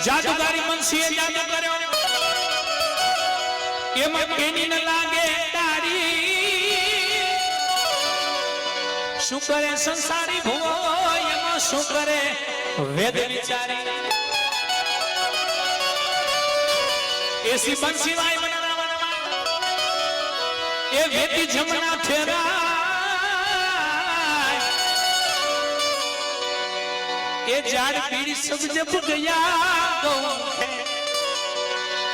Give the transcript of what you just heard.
જાદુગારી મનસીએ જાદુ કર્યો એમાં કેની ન લાગે તારી શું કરે સંસારી ભૂવો એમાં શું કરે વેદ વિચારી એસી બંસી વાય એ વેતી જમના ફેરા એ ઝાડ પીડી સબ જબ ગયા